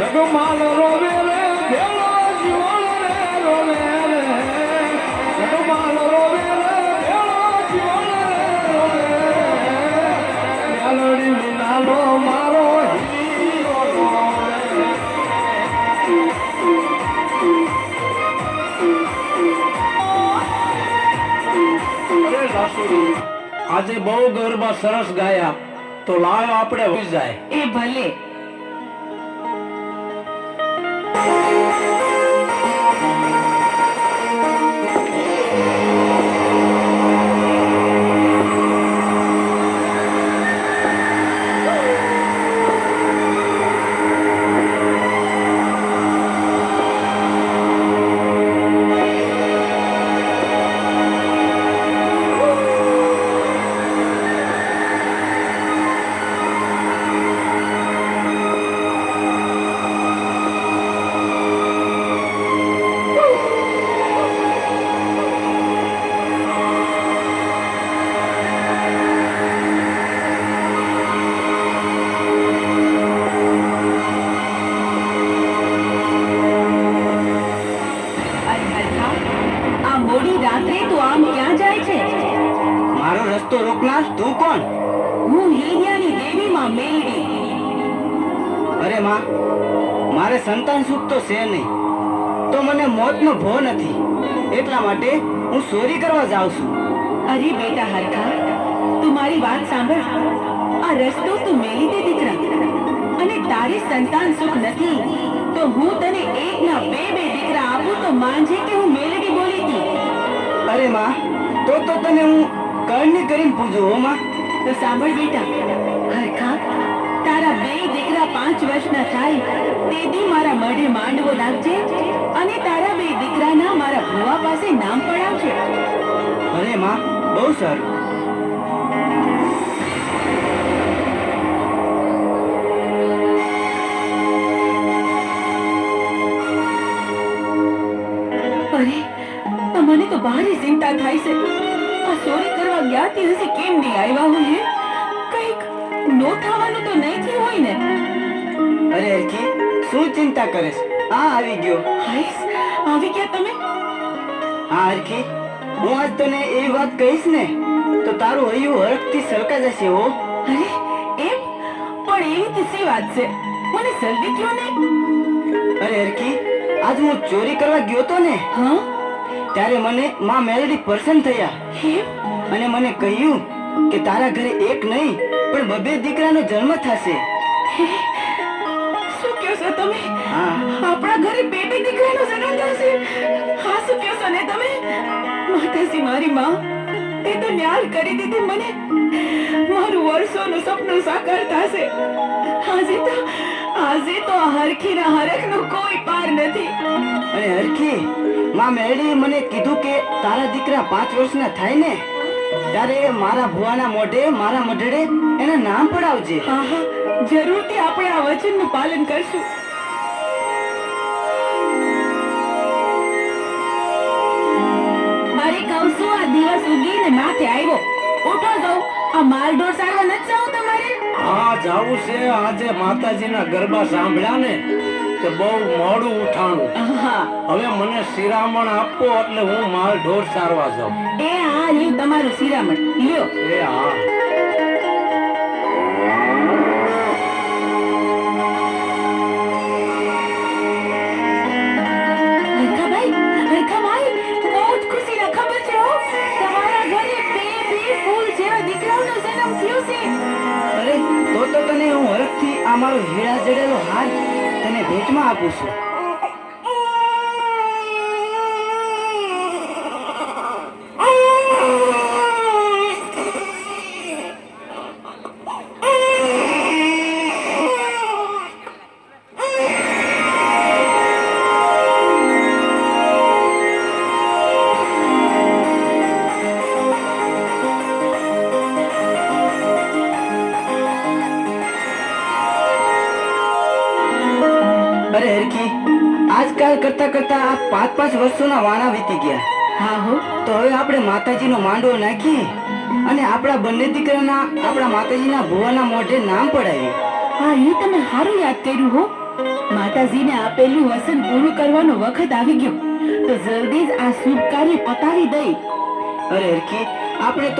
જગમાલ રોવે રે ભેળો જીવન રે રોવે રે જગમાલ રોવે રે ભેળો જીવન રે રોવે મેલડી વિનાલો મારો હીરો રોવે અરે લાસુડી આજે બહુ ગરબા સરસ ગાયા તો લાવ આપણે હોઈ જાય. એ ભલે. માં મારે સંતાન સુખ તો છે નહીં. તો મને મોતનો ભો નથી. એટલા માટે હું ચોરી કરવા જાઉં છું. અરે બેટા હરખા તું મારી વાત સાંભળ. આ રસ્તો તું મેલી દે દીકરા. અને તારે સંતાન સુખ નથી તો હું તને એક ના બે બે દીકરા આપું તો માંજે કે હું મેલડી બોલી હતી અરે માં તો તો તને હું કરણી કરીને પૂજો હો માં. તો સાંભળ બેટા હરખા પાંચ વર્ષના થાય તેથી મારા મઢે માંડવો લાગજે અને તારા બે દીકરાના મારા ભુવા પાસે નામ પડાવજે. અરે માં બહુ સારું. અરે મને તો ભારે ચિંતા થાય છે. આ ચોરી કરવા ગયા તે હશે કેમ નહીં આવ્યા હોય કંઈક નો થવાનું શું ચિંતા કરે છે? આ આવી ગયો. હાઈસ આવી ગયા તમે? હા હરખી. હું આજ તને એ વાત કહીશ ને તો તારું હૈયું હરખથી સરકા જશે હો. અરે એમ? પણ એવી તો શી વાત છે? મને જલ્દી કયો ને અરે હરખી આજ હું ચોરી કરવા ગયો તો ને હા? ત્યારે મને માં મેલડી પર્સન થયા. અને મને કહ્યું કે તારા ઘરે એક નહીં પણ બબે દીકરાનો જન્મ થશે. તમે આપણા ઘરે બે બે દીકરાનો જન્મ થશે હા શું કહો છો ને તમે? માતાજી મારી માં તે તો ન્યાલ કરી દીધી મને. મારું વર્ષોનું સપનું સાકાર થશે. આજે તો આજે તો હરખીના હરખનો કોઈ પાર નથી. અને હરખી માં મેલડીએ મને કીધું કે તારા દીકરા પાંચ વર્ષના થાય ને ત્યારે મારા ભુવાના મોઢે મારા મઢડે એના નામ પડાવજે. હા હા જરૂરથી આપણે આ વચનનું પાલન કરશું. ઉગીને આવ્યો ઉઠો જાઉં આ માલઢોર સારવા નથી જાવ તમારે? હા જાવું છે. આજે માતાજીના ગરબા સાંભળ્યા ને તો બહુ મોડું ઉઠાણું. હવે મને શિરામણ આપો એટલે હું માલ ઢોર સારવા જાઉં. એ હા લ્યો તમારું શિરામણ. લ્યો. એ હા. આ મારો હીરા જડેલો હાથ તને ભેટમાં આપું છું. અરે હરકી આજકાલ કરતા કરતા આ પાંચ પાંચ વર્ષોના વાણા વીતી ગયા. હા હો. તો હવે આપણે માતાજીનો માંડવો નાખીએ અને આપણા બંને દીકરાના આપણા માતાજીના ભુવાના મોઢે નામ પડાવીએ. હા એ તમે સારું યાદ કર્યું હો. માતાજીને આપેલું વસન પૂરું કરવાનો વખત આવી ગયો. તો જલ્દી જ આ શુભ કાર્ય પતાવી દઈ. અરે હરખી આપણે તો